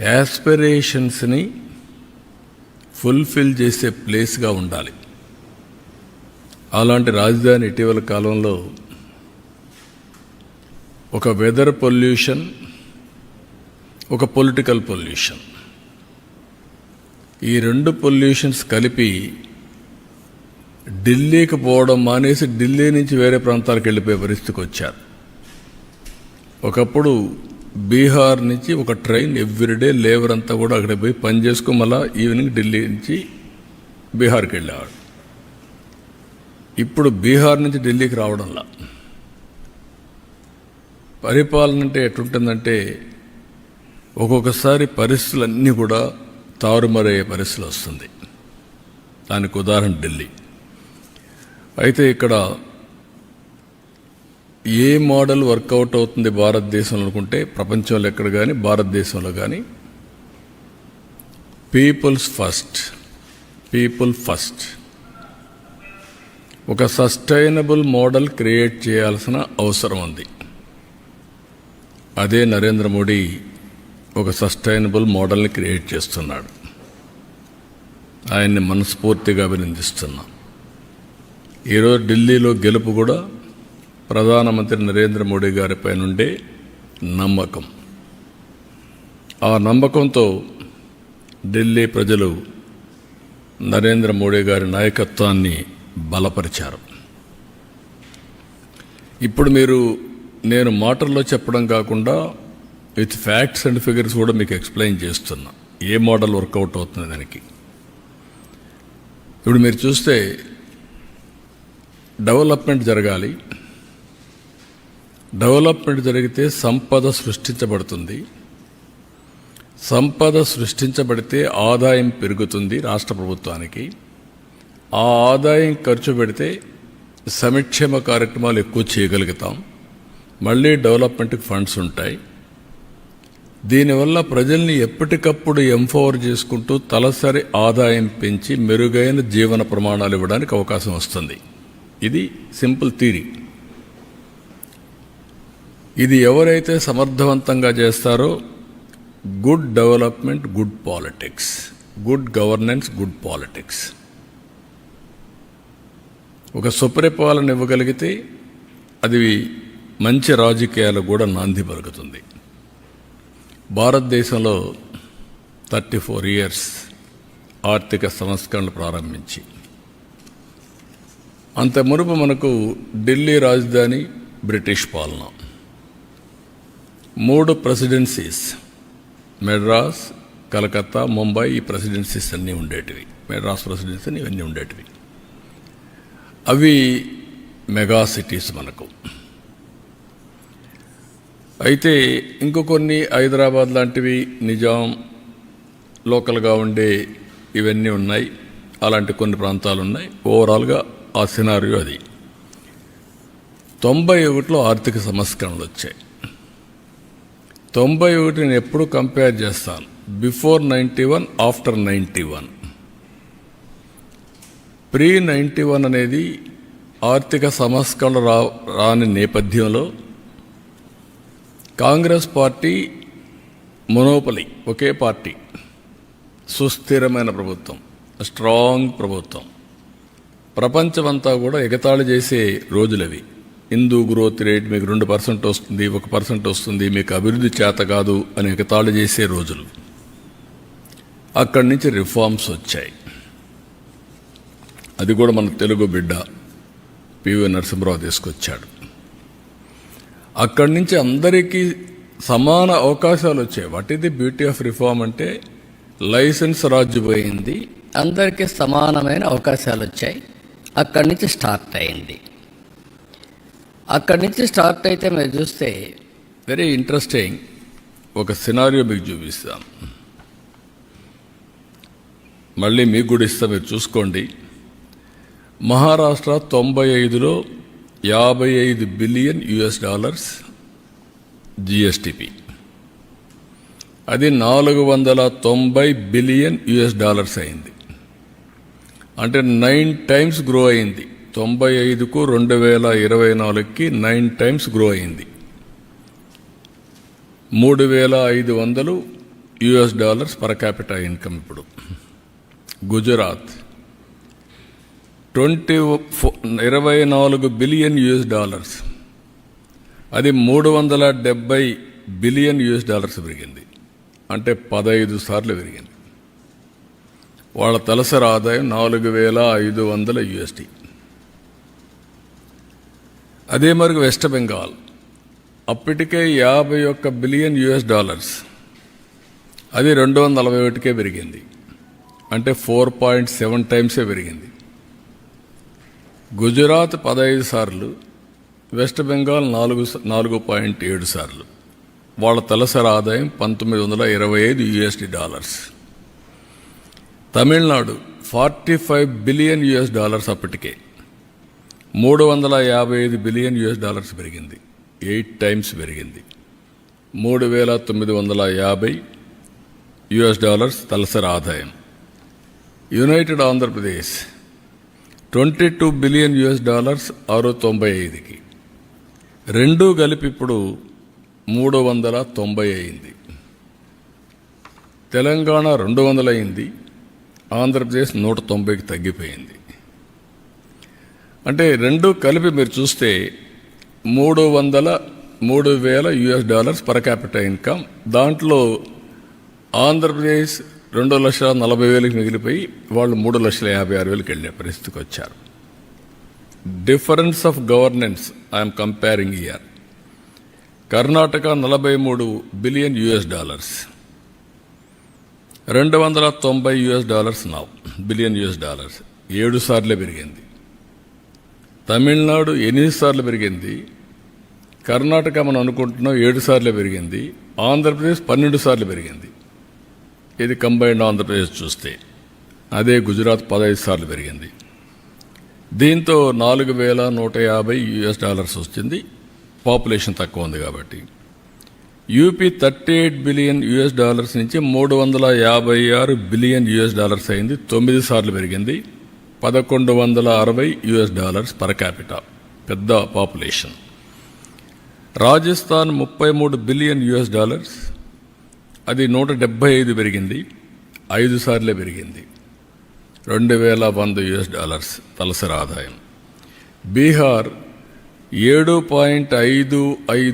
యాస్పిరేషన్స్ని fulfil చేసే ప్లేస్గా ఉండాలి. అలాంటి రాజధాని ఇటీవల కాలంలో ఒక వెదర్ పొల్యూషన్ ఒక పొలిటికల్ పొల్యూషన్. ఈ రెండు పొల్యూషన్స్ కలిపి ఢిల్లీకి పోవడం మానేసి ఢిల్లీ నుంచి వేరే ప్రాంతాలకు వెళ్ళిపోయే పరిస్థితికి వచ్చారు. ఒకప్పుడు బీహార్ నుంచి ఒక ట్రైన్ ఎవ్రీడే లేబర్ అంతా కూడా అక్కడ పోయి పని చేసుకుని మళ్ళా ఈవినింగ్ ఢిల్లీ నుంచి బీహార్కి వెళ్ళేవాడు. ఇప్పుడు బీహార్ నుంచి ఢిల్లీకి రావడంలా. పరిపాలన అంటే ఎటుంటుందంటే ఒక్కొక్కసారి పరిస్థితులన్నీ కూడా తారుమారయ్యే పరిస్థితులు వస్తుంది. దానికి ఉదాహరణ ఢిల్లీ. అయితే ఇక్కడ ఏ మోడల్ వర్కౌట్ అవుతుంది భారతదేశంలో అనుకుంటే ప్రపంచంలో ఎక్కడ కానీ భారతదేశంలో కానీ పీపుల్స్ ఫస్ట్ పీపుల్ ఫస్ట్ ఒక సస్టైనబుల్ మోడల్ క్రియేట్ చేయాల్సిన అవసరం ఉంది. అదే నరేంద్ర మోడీ ఒక సస్టైనబుల్ మోడల్ని క్రియేట్ చేస్తున్నాడు. ఆయన్ని మనస్ఫూర్తిగా అభినందిస్తున్నాం. ఈరోజు ఢిల్లీలో గెలుపు కూడా ప్రధానమంత్రి నరేంద్ర మోడీ గారిపై నుండే నమ్మకం. ఆ నమ్మకంతో ఢిల్లీ ప్రజలు నరేంద్ర మోడీ గారి నాయకత్వాన్ని బలపరిచారు. ఇప్పుడు మీరు నేను మాటల్లో చెప్పడం కాకుండా విత్ ఫ్యాక్ట్స్ అండ్ ఫిగర్స్ కూడా మీకు ఎక్స్ప్లెయిన్ చేస్తున్నా. ఏ మోడల్ వర్కౌట్ అవుతుంది దానికి? ఇప్పుడు మీరు చూస్తే డెవలప్మెంట్ జరగాలి. డెవలప్మెంట్ జరిగితే సంపద సృష్టించబడుతుంది. సంపద సృష్టించబడితే ఆదాయం పెరుగుతుంది రాష్ట్ర ప్రభుత్వానికి. ఆ ఆదాయం ఖర్చు పెడితే సంక్షేమ కార్యక్రమాలు ఎక్కువ చేయగలుగుతాం. మళ్ళీ డెవలప్మెంట్కి ఫండ్స్ ఉంటాయి. దీనివల్ల ప్రజల్ని ఎప్పటికప్పుడు ఎంపవర్ చేసుకుంటూ తలసరి ఆదాయం పెంచి మెరుగైన జీవన ప్రమాణాలు ఇవ్వడానికి అవకాశం వస్తుంది. ఇది సింపుల్ థీరీ ఇది ఎవరైతే సమర్థవంతంగా చేస్తారో good development good politics good governance good politics ఒక సుపరిపాలన ఇవ్వగలిగితే అది మంచి రాజకీయాలు కూడా నాంది పలుకుతుంది. భారతదేశంలో థర్టీ ఫోర్ ఇయర్స్ ఆర్థిక సంస్కరణలు ప్రారంభించి అంత మునుపు మనకు ఢిల్లీ రాజధాని బ్రిటిష్ పాలన. మూడు ప్రెసిడెన్సీస్ మెడ్రాస్ కలకత్తా ముంబై ఈ ప్రెసిడెన్సీస్ అన్నీ ఉండేటివి. మెడ్రాస్ ప్రెసిడెన్సీ ఇవన్నీ ఉండేటివి. అవి మెగా సిటీస్ మనకు. అయితే ఇంకో కొన్ని హైదరాబాద్ లాంటివి నిజాం లోకల్గా ఉండే ఇవన్నీ ఉన్నాయి. అలాంటి కొన్ని ప్రాంతాలు ఉన్నాయి ఓవరాల్గా ఆ సినారియో అది. తొంభై ఒకటిలో ఆర్థిక సంస్కరణలు వచ్చాయి. తొంభై ఒకటి నేను ఎప్పుడు కంపేర్ చేస్తాను. Before ninety one after ninety one pre ninety one అనేది ఆర్థిక సంస్కరణ రా రాని నేపథ్యంలో కాంగ్రెస్ పార్టీ మొనోపలి ఒకే పార్టీ. సుస్థిరమైన ప్రభుత్వం స్ట్రాంగ్ ప్రభుత్వం. ప్రపంచమంతా కూడా ఎగతాళి చేసే రోజులవి. హిందూ గ్రోత్ రేట్ మీకు రెండు పర్సెంట్ వస్తుంది ఒక పర్సెంట్ వస్తుంది మీకు అభివృద్ధి చేత కాదు అని ఎగతాళి చేసే రోజులు. అక్కడి నుంచి రిఫార్మ్స్ వచ్చాయి. అది కూడా మన తెలుగు బిడ్డ పివి నరసింహరావు తీసుకొచ్చాడు. అక్కడి నుంచి అందరికీ సమాన అవకాశాలు వచ్చాయి. వాట్ ఇది బ్యూటీ ఆఫ్ రిఫార్మ్ అంటే లైసెన్స్ రాజు పోయింది అందరికీ సమానమైన అవకాశాలు వచ్చాయి. అక్కడి నుంచి స్టార్ట్ అయింది. అక్కడి నుంచి స్టార్ట్ అయితే మీరు చూస్తే వెరీ ఇంట్రెస్టింగ్ ఒక సినారియో మీకు చూపిస్తాను మళ్ళీ మీకు కూడా ఇస్తా మీరు చూసుకోండి. మహారాష్ట్ర తొంభై ఐదులో యాభై ఐదు బిలియన్ యుఎస్ డాలర్స్ జిఎస్టిపి. అది నాలుగు వందల తొంభై బిలియన్ యుఎస్ డాలర్స్ అయింది. అంటే నైన్ టైమ్స్ గ్రో అయింది. తొంభై ఐదుకు రెండు వేల ఇరవై నాలుగుకి నైన్ టైమ్స్ గ్రో అయింది. మూడు వేల ఐదు వందలు US dollars per capital income ఇప్పుడు. గుజరాత్ ట్వంటీ ఇరవై నాలుగు బిలియన్ యుఎస్ డాలర్స్. అది మూడు వందల డెబ్బై బిలియన్ యుఎస్ డాలర్స్ పెరిగింది. అంటే పదహైదు సార్లు పెరిగింది. వాళ్ళ తలసరి ఆదాయం నాలుగు వేల ఐదు వందల యుఎస్టీ. అదే మరి వెస్ట్ బెంగాల్. అప్పటికే యాభై ఒక్క బిలియన్ యుఎస్ డాలర్స్. అది రెండు వందల నలభై ఒకటికే పెరిగింది. అంటే ఫోర్ పాయింట్ సెవెన్ టైమ్సే పెరిగింది. గుజరాత్ పదహైదు సార్లు వెస్ట్ బెంగాల్ నాలుగు స- నాలుగు పాయింట్ ఏడు సార్లు. వాళ్ళ తలసరి ఆదాయం పంతొమ్మిది వందల ఇరవై ఐదు USD dollars. Tamil Nadu forty five billion US dollars అప్పటికే. మూడు వందల యాభై ఐదు బిలియన్ యుఎస్ డాలర్స్ పెరిగింది. ఎయిట్ టైమ్స్ పెరిగింది. మూడు వేల తొమ్మిది వందల యాభై యుఎస్ డాలర్స్ తలసరి ఆదాయం. United Andhra Pradesh twenty two billion US dollars ఆరు తొంభై ఐదుకి. రెండూ కలిపి ఇప్పుడు మూడు వందల తొంభై అయింది. తెలంగాణ రెండు వందల అయింది ఆంధ్రప్రదేశ్ నూట తొంభైకి తగ్గిపోయింది. అంటే రెండు కలిపి మీరు చూస్తే మూడు వందల మూడు వేల US dollars per capital income. దాంట్లో ఆంధ్రప్రదేశ్ రెండు లక్షల నలభై వేలకు మిగిలిపోయి వాళ్ళు మూడు లక్షల యాభై ఆరు వేలకు వెళ్ళే పరిస్థితికి వచ్చారు. Difference of governance I'm comparing year Karnataka నలభై మూడు బిలియన్ యుఎస్ డాలర్స్. రెండు వందల తొంభై యుఎస్ డాలర్స్ నా బిలియన్ యుఎస్ డాలర్స్. ఏడు సార్లే పెరిగింది. తమిళనాడు ఎనిమిది సార్లు పెరిగింది. కర్ణాటక మనం అనుకుంటున్నాం ఏడు సార్లు పెరిగింది. ఆంధ్రప్రదేశ్ పన్నెండు సార్లు పెరిగింది. ఇది కంబైన్డ్ ఆంధ్రప్రదేశ్ చూస్తే అదే గుజరాత్ పదహైదు సార్లు పెరిగింది. దీంతో నాలుగు వేల నూట యాభై యుఎస్ డాలర్స్ వచ్చింది పాపులేషన్ తక్కువ ఉంది కాబట్టి. UP thirty eight billion US dollars నుంచి మూడు వందల యాభై ఆరు బిలియన్ యుఎస్ డాలర్స్ అయింది. తొమ్మిది సార్లు పెరిగింది. పదకొండు వందల అరవై యుఎస్ డాలర్స్ పర్ క్యాపిటా. పెద్ద పాపులేషన్. రాజస్థాన్ ముప్పై మూడు బిలియన్ యుఎస్ డాలర్స్. అది నూట డెబ్భై ఐదు పెరిగింది. ఐదు సార్లే పెరిగింది. రెండు వేల వంద యుఎస్ డాలర్స్ తలసరి ఆదాయం. బీహార్ ఏడు పాయింట్ ఐదు ఐదు